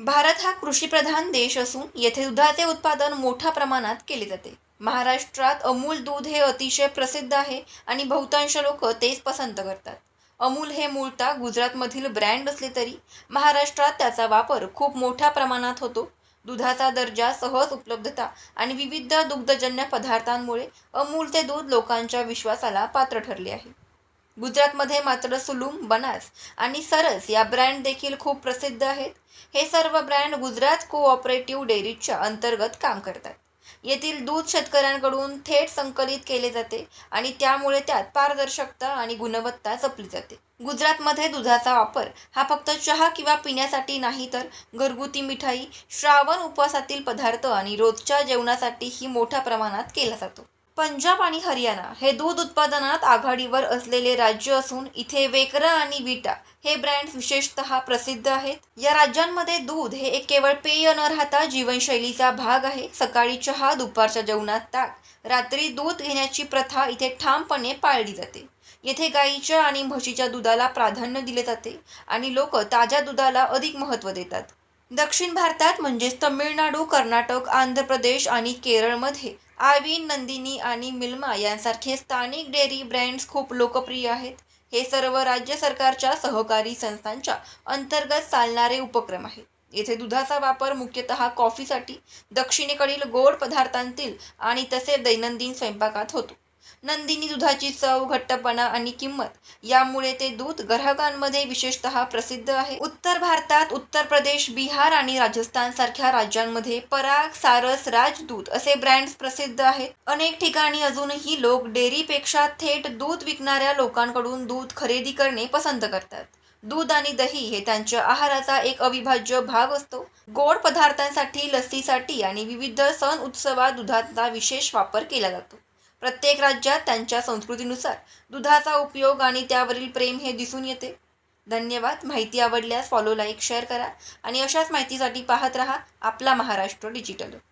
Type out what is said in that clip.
भारत हा कृषीप्रधान देश असून येथे दुधाचे उत्पादन मोठ्या प्रमाणात केले जाते. महाराष्ट्रात अमूल दूध हे अतिशय प्रसिद्ध आहे आणि बहुतांश लोक तेच पसंत करतात. अमूल हे मूळतः गुजरातमधील ब्रँड असले तरी महाराष्ट्रात त्याचा वापर खूप मोठ्या प्रमाणात होतो. दुधाचा दर्जा सहज उपलब्धता आणि विविध दुग्धजन्य पदार्थांमुळे अमूलचे दूध लोकांच्या विश्वासाला पात्र ठरले आहे. गुजरातमध्ये मात्र सुलूम बनास आणि सरस या ब्रँड देखील खूप प्रसिद्ध आहेत. हे सर्व ब्रँड गुजरात कोऑपरेटिव्ह डेअरीच्या अंतर्गत काम करतात. येथील दूध शेतकऱ्यांकडून थेट संकलित केले जाते आणि त्यामुळे त्यात पारदर्शकता आणि गुणवत्ता जपली जाते. गुजरातमध्ये दुधाचा वापर हा फक्त चहा किंवा पिण्यासाठी नाही तर घरगुती मिठाई श्रावण उपवासातील पदार्थ आणि रोजच्या जेवणासाठीही मोठ्या प्रमाणात केला जातो. पंजाब आणि हरियाणा हे दूध उत्पादनात आघाडीवर असलेले राज्य असून इथे वेकरा आणि विटा हे ब्रँड विशेषतः प्रसिद्ध आहेत. या राज्यांमध्ये दूध हे एक केवळ पेय न राहता जीवनशैलीचा भाग आहे. सकाळी चहा दुपारच्या जेवणात ताक. रात्री दूध घेण्याची प्रथा इथे ठामपणे पाळली जाते. येथे गाईच्या आणि म्हशीच्या दुधाला प्राधान्य दिले जाते आणि लोक ताज्या दुधाला अधिक महत्त्व देतात. दक्षिण भारतात म्हणजेच तमिळनाडू कर्नाटक आंध्र प्रदेश आणि केरळमध्ये. आविन नंदिनी आणि मिल्मा यांसारखे स्थानिक डेअरी ब्रँड्स खूप लोकप्रिय आहेत. हे सर्व राज्य सरकारच्या सहकारी संस्थांच्या अंतर्गत चालणारे उपक्रम आहेत. येथे दुधाचा वापर मुख्यतः कॉफीसाठी दक्षिणेकडील गोड पदार्थांतील आणि तसे दैनंदिन स्वयंपाकात होतो. नंदिनी दुधाची चव घट्टपणा आणि किंमत यामुळे ते दूध ग्राहकांमध्ये विशेषतः प्रसिद्ध आहे. उत्तर भारतात उत्तर प्रदेश बिहार आणि राजस्थान सारख्या राज्यांमध्ये पराग सारस राजदूत असे ब्रँड्स प्रसिद्ध आहेत. अनेक ठिकाणी अजूनही लोक डेअरीपेक्षा थेट दूध विकणाऱ्या लोकांकडून दूध खरेदी करणे पसंत करतात. दूध आणि दही हे त्यांच्या आहाराचा एक अविभाज्य भाग असतो. गोड पदार्थांसाठी लस्सीसाठी आणि विविध सण उत्सवात दुधाचा विशेष वापर केला जातो. प्रत्येक राज्यात त्यांच्या संस्कृतीनुसार दुधाचा उपयोग आणि त्यावरील प्रेम हे दिसून येते. धन्यवाद. माहिती आवडल्यास फॉलो लाईक शेअर करा आणि अशाच माहितीसाठी पाहत रहा आपला महाराष्ट्र डिजिटल